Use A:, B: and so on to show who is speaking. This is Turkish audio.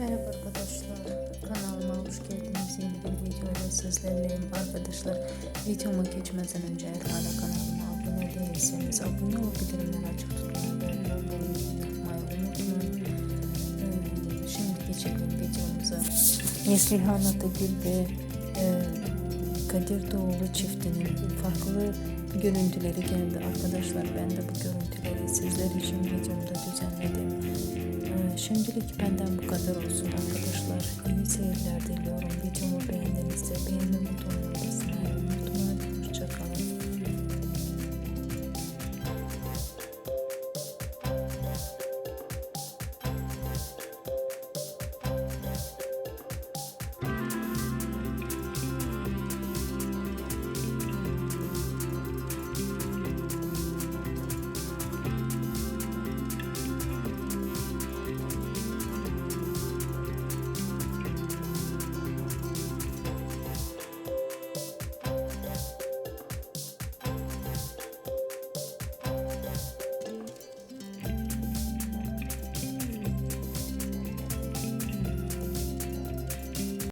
A: Merhaba arkadaşlar, kanalıma hoş geldiniz. Yeni bir videoyla sizlerleyim arkadaşlar. Videoma geçmeden önce eğer hala kanalıma abone değilseniz abone olup bildirimleri açık tutmayı. Ee, şimdi geçelim videomuza. Neslihan Atagül ve e, Kadir Doğulu çiftinin farklı görüntüleri geldi arkadaşlar. Ben de bu görüntüleri sizler için Şimdilik benden bu kadar olsun arkadaşlar. İyi seyirler diliyorum.